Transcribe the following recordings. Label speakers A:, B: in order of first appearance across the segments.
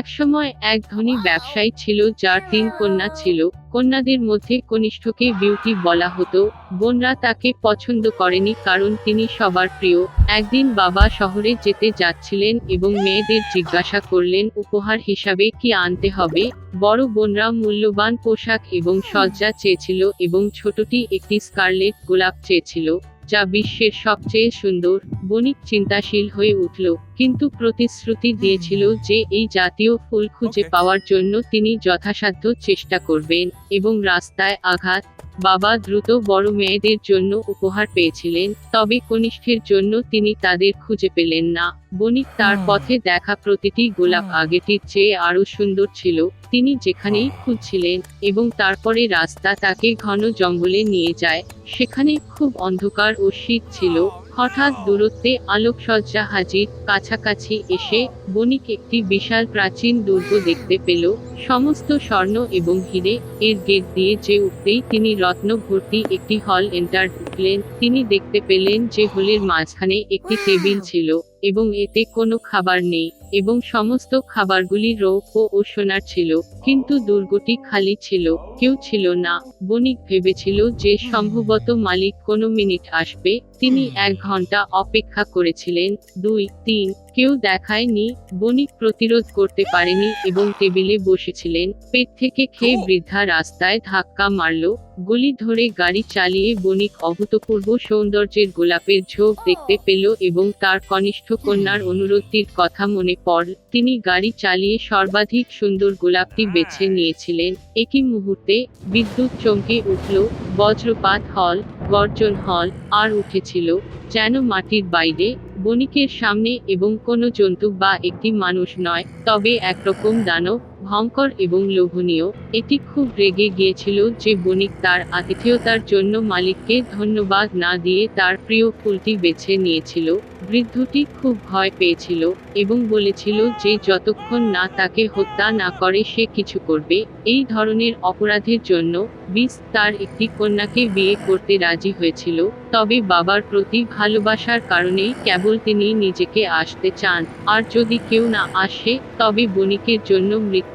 A: একসময় এক ধনী ব্যবসায়ী ছিল যার তিন কন্যা ছিল। কন্যাদের মধ্যে কনিষ্ঠকে বিউটি বলা হতো। বোনরা তাকে পছন্দ করেনি কারণ তিনি সবার প্রিয়। একদিন বাবা শহরে যেতে যাচ্ছিলেন এবং মেয়েদের জিজ্ঞাসা করলেন, উপহার হিসাবে কি আনতে হবে? বড় বোনরা মূল্যবান পোশাক এবং সজ্জা চেয়েছিল এবং ছোটটি একটি স্কারলেট গোলাপ চেয়েছিল। যা বিশ্বের সবচেয়ে সুন্দর বণিক চিন্তাশীল হয়ে উঠল। কিন্তু প্রতিশ্রুতি দিয়েছিল যে এই জাতীয় ফুল খুঁজে পাওয়ার জন্য তিনি যথাসাধ্য চেষ্টা করবেন এবং রাস্তায় আঘাত বাবা দ্রুত বড় মেয়েদের জন্য উপহার পেয়েছিলেন তবে কনিষ্ঠের জন্য তিনি তাদের খুঁজে পেলেন না। বণিক তার পথে দেখা প্রতিটি গোলাপ আগেটির চেয়ে আরও সুন্দর ছিল। তিনি যেখানেই খুঁজছিলেন এবং তারপরে রাস্তা তাকে ঘন জঙ্গলে নিয়ে যায় সেখানে খুব অন্ধকার ও শীত ছিল। হঠাৎ দূরত্বে আলোকসজ্জা হাজির কাছাকাছি এসে বণিক একটি বিশাল প্রাচীন দুর্গ দেখতে পেল। সমস্ত স্বর্ণ এবং হিরে এর গেট দিয়ে যে উঠতেই তিনি রত্ন ভর্তি একটি হল এন্টার ঢুকলেন। তিনি দেখতে পেলেন যে হলের মাঝখানে একটি টেবিল ছিল। এবং এতে কোনো খাবার নেই, এবং সমস্ত খাবারগুলি রৌপ্য ও সোনার ছিল, কিন্তু দুর্গটি খালি ছিল, কেউ ছিল না। বণিক ভেবেছিল যে সম্ভবত মালিক কোনো মিনিট আসবে তিনি এক ঘণ্টা অপেক্ষা করেছিলেন দুই তিন কেউ দেখায়নি বণিক প্রতিরোধ করতে পারেনি এবং টেবিলে বসেছিলেন পেট থেকে খেয়ে বৃদ্ধা রাস্তায় ধাক্কা মারল গলি ধরে গাড়ি চালিয়ে বণিক অভূতপূর্ব সৌন্দর্যের গোলাপের ঝোঁক দেখতে পেল এবং তার কনিষ্ঠ কন্যার অনুরোধটির কথা মনে পড়ল তিনি গাড়ি চালিয়ে সর্বাধিক সুন্দর গোলাপটি বেছে নিয়েছিলেন একই মুহূর্তে বিদ্যুৎ চমকে উঠল বজ্রপাত হল গর্জন হল আর উঠেছিল যেন মাটির বাইরে, বণিকের সামনে এবং কোনো জন্তু বা একটি মানুষ নয়, তবে একরকম দানব ভয়ঙ্কর এবং লোভনীয়, এটি খুব রেগে গিয়েছিল যে বণিক তার আতিথেয়তার জন্য মালিককে ধন্যবাদ না দিয়ে তার প্রিয় ফুলটি বেছে নিয়েছিল। বৃদ্ধটি খুব ভয় পেয়েছিল এবং বলেছিল যে যতক্ষণ না তাকে হত্যা না করে সে কিছু করবে, এই ধরনের অপরাধের জন্য বিস তার একটি কন্যাকে বিয়ে করতে রাজি হয়েছিল, তবে বাবার প্রতি ভালোবাসার কারণেই কেবল তিনি নিজেকে আসতে চান, আর যদি কেউ না আসে, তবে বণিকের জন্য মৃত্যু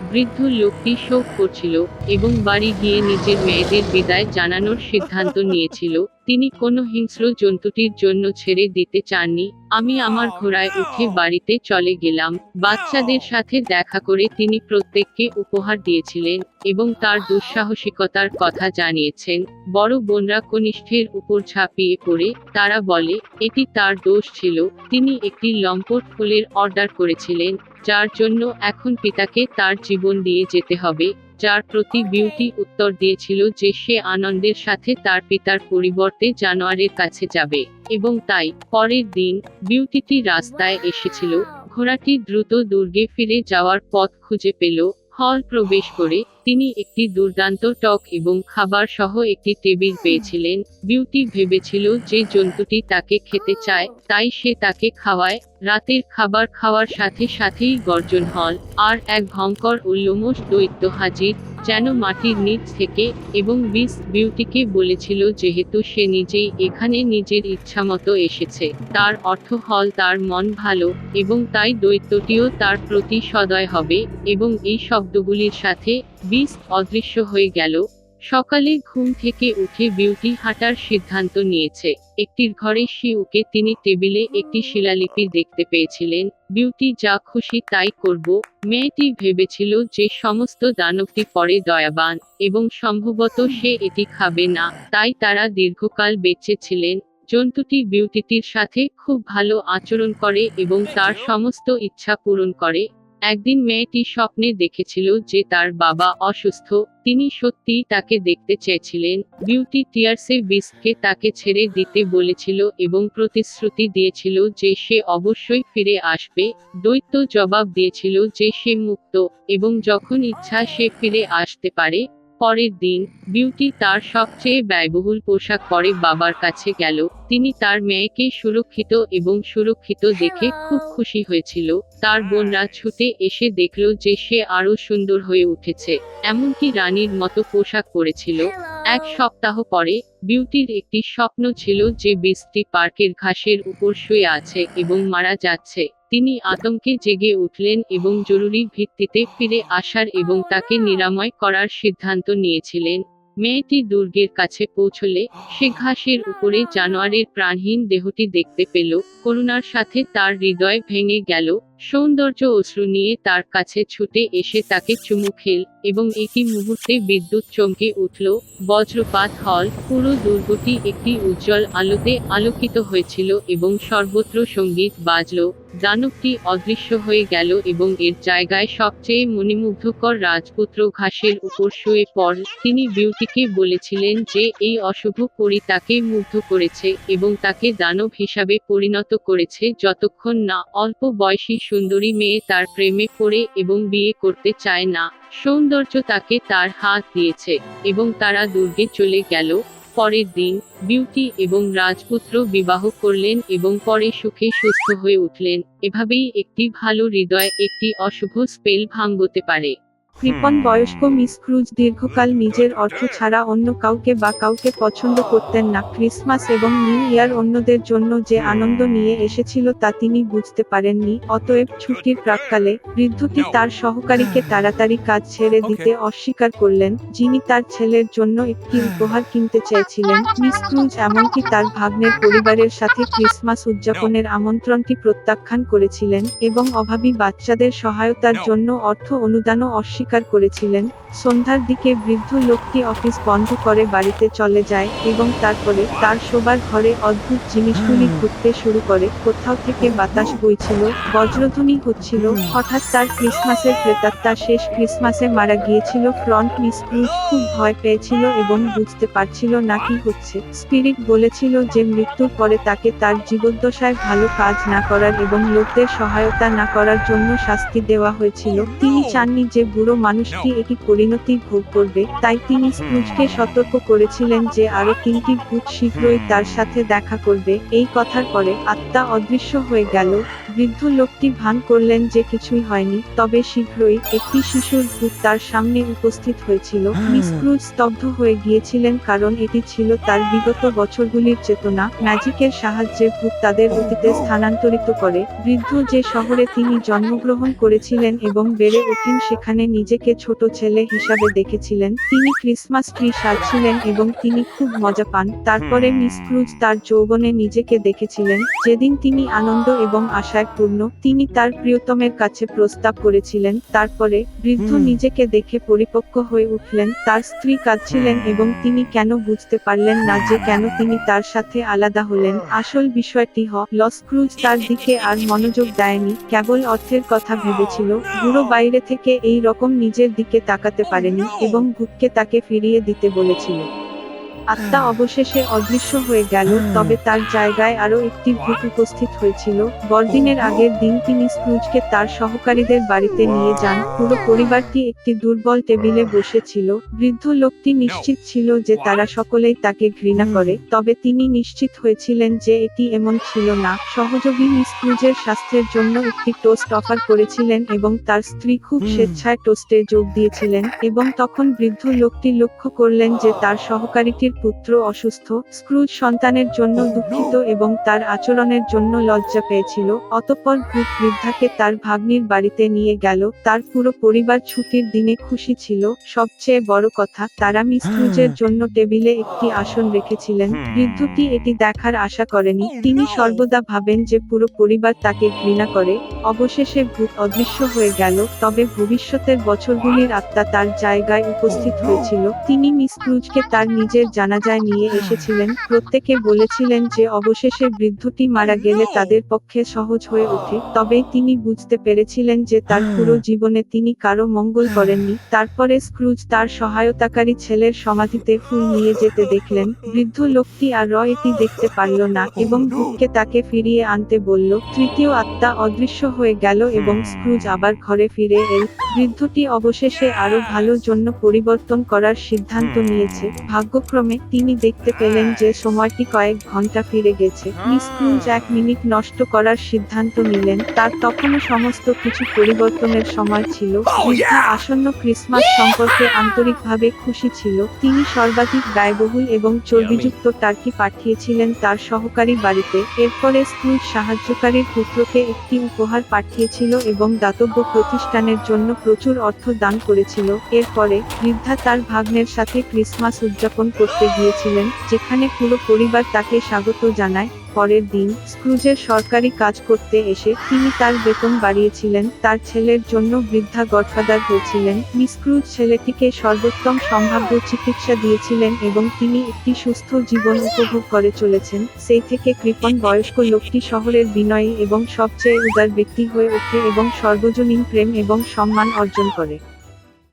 A: বৃদ্ধ লোকটি শোক করছিল এবং বাড়ি গিয়ে নিজের মেয়েদের বিদায় জানানোর সিদ্ধান্ত নিয়েছিল। তিনি কোনো হিংস্র জন্তুটির জন্য ছেড়ে দিতে চাননি। আমি আমার ঘোড়ায় উঠে বাড়িতে চলে গেলাম। বাচ্চাদের সাথে দেখা করে তিনি প্রত্যেককে উপহার দিয়েছিলেন এবং তার দুঃসাহসিকতার কথা জানিয়েছেন। বড় বোনরা কনিষ্ঠের উপর ঝাঁপিয়ে পড়ে। তারা বলে এটি তার দোষ ছিল। তিনি একটি লম্পট ফুলের অর্ডার করেছিলেন যার জন্য এখন পিতাকে তার জীবন দিয়ে যেতে হবে। যার প্রতি বিউটি উত্তর দিয়েছিল যে সে আনন্দের সাথে তার পিতার পরিবর্তে জানোয়ারের কাছে যাবে। এবং তাই, পরের দিন, বিউটিটি রাস্তায় এসেছিল, ঘোড়াটি দ্রুত দুর্গে ফিরে যাওয়ার পথ খুঁজে পেল, হল প্রবেশ করে তিনি একটি দুর্দান্ত টক এবং খাবার সহ একটি টেবিল পেয়েছিলেন। বিউটি ভেবেছিল যে জন্তুটি তাকে খেতে চায়, তাই সে তাকে খাওয়ায় রাতের খাবার খাওয়ার সাথে সাথেই গর্জন হল, আর এক ভয়ঙ্কর উল্লমোষ দৈত্য হাজির, যেন মাটির নিচ থেকে এবং বিস বিউটিকে বলেছিল যেহেতু সে নিজেই এখানে নিজের ইচ্ছামতো এসেছে। তার অর্থ হল তার মন ভালো, এবং তাই দৈত্যটিও তার প্রতি সদয় হবে, এবং এই শব্দগুলির সাথে বিস অদৃশ্য হয়ে গেল সকালে ঘুম থেকে উঠে বিউটি হাঁটার সিদ্ধান্ত নিয়েছে। একটির ঘরে শিউকে তিনি টেবিলে একটি শিলালিপি দেখতে পেয়েছিলেন। বিউটি যা খুশি তাই করব। মেয়েটি ভেবেছিল যে সমস্ত দানবটি পরে দয়াবান এবং সম্ভবত সে এটি খাবে না, তাই তারা দীর্ঘকাল বেঁচে ছিলেন। জন্তুটি বিউটিটির সাথে খুব ভালো আচরণ করে এবং তার সমস্ত ইচ্ছা পূরণ করে। একদিন মেয়েটি স্বপ্নে দেখেছিল যে তার বাবা অসুস্থ, তিনি সত্যিই তাকে দেখতে চেয়েছিলেন, বিউটি টিয়ার্সে বিস্ককে তাকে ছেড়ে দিতে বলেছিল এবং প্রতিশ্রুতি দিয়েছিল যে সে অবশ্যই ফিরে আসবে দৈত্য জবাব দিয়েছিল যে সে মুক্ত, এবং যখন ইচ্ছা সে ফিরে আসতে পারে পরের দিন বিউটি তার সবচেয়ে ব্যয়বহুল পোশাক পরে বাবার কাছে গেল। তিনি তার মেয়েকে সুরক্ষিত এবং সুরক্ষিত দেখে খুব খুশি হয়েছিল। তার বোনরা ছুটে এসে দেখল যে সে আরও সুন্দর হয়ে উঠেছে। এমনকি রানীর মতো পোশাক পরেছিল। এক সপ্তাহ পরে বিউটির একটি স্বপ্ন ছিল যে বৃষ্টি পার্কের ঘাসের উপর শুয়ে আছে এবং মারা যাচ্ছে। তিনি আতঙ্কে জেগে উঠলেন এবং জরুরি ভিত্তিতে ফিরে আসার এবং তাকে নিরাময় করার সিদ্ধান্ত নিয়েছিলেন। মেয়েটি দুর্গের কাছে পৌঁছলে সে ঘাসের উপরে জানোয়ারের প্রাণহীন দেহটি দেখতে পেল। করুণার সাথে তার হৃদয় ভেঙে গেল। সৌন্দর্য অশ্রু নিয়ে তার কাছে ছুটে এসে তাকে চুমু খেল এবং একই মুহূর্তে বিদ্যুৎ চমকে উঠল। বজ্রপাত হল। পুরো দুর্গটি একটি উজ্জ্বল আলোতে আলোকিত হয়েছিল এবং সর্বত্র সংগীত বাজল। দানবটি অদৃশ্য হয়ে গেল এবং এর জায়গায় সবচেয়ে মণিমুগ্ধকর রাজপুত্র ঘাসের উপর শুয়ে পড়। তিনি বিউটিকে বলেছিলেন যে, এই অশুভ পরি তাকে মুগ্ধ করেছে এবং তাকে দানব হিসাবে পরিণত করেছে যতক্ষণ না অল্প বয়সী সুন্দরী মেয়ে তার প্রেমে পড়ে এবং বিয়ে করতে চায় না। সৌন্দর্য তাকে তার হাত দিয়েছে এবং তারা দুর্গে চলে গেল। পরের দিন, বিউটি এবং রাজপুত্র বিবাহ করলেন এবং পরে সুখে সুস্থ হয়ে উঠলেন। এভাবেই একটি ভালো হৃদয়, একটি অশুভ স্পেল ভাঙ্গতে পারে।
B: কৃপণ বয়স্ক মিস ক্রুজ দীর্ঘকাল নিজের অর্থ ছাড়া অন্য কাউকে বা কাউকে পছন্দ করতেন না। ক্রিসমাস এবং নিউ ইয়ার অন্যদের জন্য যে আনন্দ নিয়ে এসেছিল তা তিনি বুঝতে পারেননি। অতএব ছুটির প্রাককালে বৃদ্ধটি তার সহকারীকে তাড়াতাড়ি কাজ ছেড়ে দিতে অস্বীকার করলেন যিনি তার ছেলের জন্য একটি উপহার কিনতে চেয়েছিলেন। মিস ক্রুজ এমনকি তার ভাগ্নের পরিবারের সাথে ক্রিসমাস উদযাপনের আমন্ত্রণটি প্রত্যাখ্যান করেছিলেন এবং অভাবী বাচ্চাদের সহায়তার জন্য অর্থ অনুদানও অস্বীকার করেছিলেন। সন্ধ্যার দিকে বৃদ্ধ লোকটি অফিস বন্ধ করে বাড়িতে চলে যায় এবং তারপরে তার শোবার ঘরে অদ্ভুত জিনিসগুলি ঘুরতে শুরু করে। কোথাও থেকে বাতাস বইছিল বজ্রধ্বনি হচ্ছিল হঠাৎ তার ক্রিসমাসের প্রেতাত্মা শেষ ক্রিসমাসে মারা গিয়েছিল। ফ্রন্ট মিস ক্রুজ খুব ভয় পেয়েছিল এবং বুঝতে পারছিল না কি হচ্ছে। স্পিরিট বলেছিল যে মৃত্যুর পরে তাকে তার জীবদ্দশায় ভালো কাজ না করার এবং লোকদের সহায়তা না করার জন্য শাস্তি দেওয়া হয়েছিল। তিনি চাননি যে বুড়ো মানুষটি একই পরিণতি ভোগ করবে তাই তিনি স্ক্রুজকে সতর্ক করেছিলেন যে আরও তিনটি ভূত শীঘ্রই তার সাথে দেখা করবে। এই কথার পরে আত্মা অদৃশ্য হয়ে গেল। বৃদ্ধ লোকটি ভান করলেন যে কিছুই হয়নি তবে শীঘ্রই একটি শিশুর ভূত তার সামনে উপস্থিত হয়েছিল। মিস ক্রুজ স্তব্ধ হয়ে গিয়েছিলেন কারণ এটি ছিল তার বিগত বছরগুলির চেতনা। ম্যাজিকের সাহায্যে ভূত তাদের অতীতে স্থানান্তরিত করে। বৃদ্ধ যে শহরে তিনি জন্মগ্রহণ করেছিলেন এবং বেড়ে ওঠেন সেখানে নিজেকে ছোট ছেলে হিসাবে দেখেছিলেন তিনি ক্রিসমাস ট্রি সাজছিলেন এবং তিনি খুব মজা পান তারপরে মিস ক্রুজ তার যৌবনে নিজেকে দেখেছিলেন যেদিন তিনি আনন্দ এবং আশায় পূর্ণ তিনি তার প্রিয়তমের কাছে প্রস্তাব করেছিলেন তারপরে বৃদ্ধ নিজেকে দেখে পরিপক্ক হয়ে উঠলেন তার স্ত্রী কাঁদছিলেন এবং তিনি কেন বুঝতে পারলেন না যে কেন তিনি তার সাথে আলাদা হলেন। আসল বিষয়টি হ লস ক্রুজ তার দিকে আর মনোযোগ দেয়নি কেবল অর্থের কথা ভেবেছিল বুড়ো বাইরে থেকে এই রকম নিজের দিকে তাকাতে পারেনি এবং ভূতকে তাকে ফিরিয়ে দিতে বলেছিল। আত্মা অবশেষে অদৃশ্য হয়ে গেল তবে তার জায়গায় আরও একটি ভূত উপস্থিত হয়েছিল। বড়দিনের আগের দিন তিনি স্ক্রুজকে তার সহকারীদের বাড়িতে নিয়ে যান। পুরো পরিবারটি একটি দুর্বল টেবিলে বসেছিল। বৃদ্ধ লোকটি নিশ্চিত ছিল যে তারা সকলেই তাকে ঘৃণা করে তবে তিনি নিশ্চিত হয়েছিলেন যে এটি এমন ছিল না। সহযোগী মিস ক্রুজের স্বাস্থ্যের জন্য একটি টোস্ট অফার করেছিলেন এবং তার স্ত্রী খুব। স্বেচ্ছায় টোস্টে যোগ দিয়েছিলেন এবং তখন বৃদ্ধ লোকটি লক্ষ্য করলেন যে তার সহকারীটির পুত্র অসুস্থ স্ক্রুজ সন্তানের জন্য দুঃখিত এবং তার আচরণের জন্য লজ্জা পেয়েছিল। অতঃপর ভূত বৃদ্ধাকে তার ভাগ্নির বাড়িতে নিয়ে গেল। তার পুরো পরিবার ছুটির দিনে খুশি ছিল। সবচেয়ে বড় কথা তারা মিস ক্রুজের জন্য টেবিলে একটি আসন রেখেছিলেন। বৃদ্ধটি এটি দেখার আশা করেনি। তিনি সর্বদা ভাবেন যে পুরো পরিবার তাকে ঘৃণা করে। অবশেষে ভূত অদৃশ্য হয়ে গেল। তবে ভবিষ্যতের বছরগুলির আত্মা তার জায়গায় উপস্থিত হয়েছিল। তিনি মিস ক্রুজকে তার নিজের জানাজায় নিয়ে এসেছিলেন। প্রত্যেকে বলেছিলেন যে অবশেষে বৃদ্ধটি মারা গেলে তাদের পক্ষে সহজ হয়ে ওঠে। তবে তিনি বুঝতে পেরেছিলেন যে তার পুরো জীবনে তিনি কারও মঙ্গল করেননি। তারপরে স্ক্রুজ তার সহায়তাকারী ছেলের সমাধিতে ফুল নিয়ে যেতে দেখলেন। বৃদ্ধ লোকটি আর র এটি দেখতে পারল না এবং ভূতকে তাকে ফিরিয়ে আনতে বলল তৃতীয় আত্মা অদৃশ্য হয়ে গেল এবং স্ক্রুজ আবার ঘরে ফিরে এল। বৃদ্ধটি অবশেষে আরও ভালো জন্য পরিবর্তন করার সিদ্ধান্ত নিয়েছে। ভাগ্যক্রমে তিনি দেখতে পেলেন যে সময়টি কয়েক ঘণ্টা ফিরে গেছে। মিস ক্রুজ এক মিনিট নষ্ট করার সিদ্ধান্ত নিলেন। তার তখনও সমস্ত কিছু পরিবর্তনের সময় ছিল। বৃদ্ধা আসন্ন ক্রিসমাস সম্পর্কে আন্তরিকভাবে খুশি ছিল। তিনি সর্বাধিক ব্যয়বহুল এবং চর্বিযুক্ত টার্কি পাঠিয়েছিলেন তার সহকারী বাড়িতে। এরপরে স্কুল সাহায্যকারীর পুত্রকে একটি উপহার পাঠিয়েছিল এবং দাতব্য প্রতিষ্ঠানের জন্য প্রচুর অর্থ দান করেছিল। এরপরে বৃদ্ধা তার ভাগ্নের সাথে ক্রিসমাস উদযাপন করতে গিয়েছিলেন, যেখানে পুরো পরিবার তাকে স্বাগত জানায়। পরের দিন স্ক্রুজের সরকারি কাজ করতে এসে তিনি তার বেতন বাড়িয়েছিলেন, তার ছেলের জন্য বৃদ্ধা গডফাদার হয়েছিলেন, মিস ক্রুজ ছেলেটিকে সর্বোত্তম সম্ভাব্য চিকিৎসা দিয়েছিলেন এবং তিনি একটি সুস্থ জীবন উপভোগ করে চলেছেন। সেই থেকে কৃপন বয়স্ক লোকটি শহরের বিনয়ী এবং সবচেয়ে উদার ব্যক্তি হয়ে ওঠে এবং সর্বজনীন প্রেম এবং সম্মান অর্জন করে।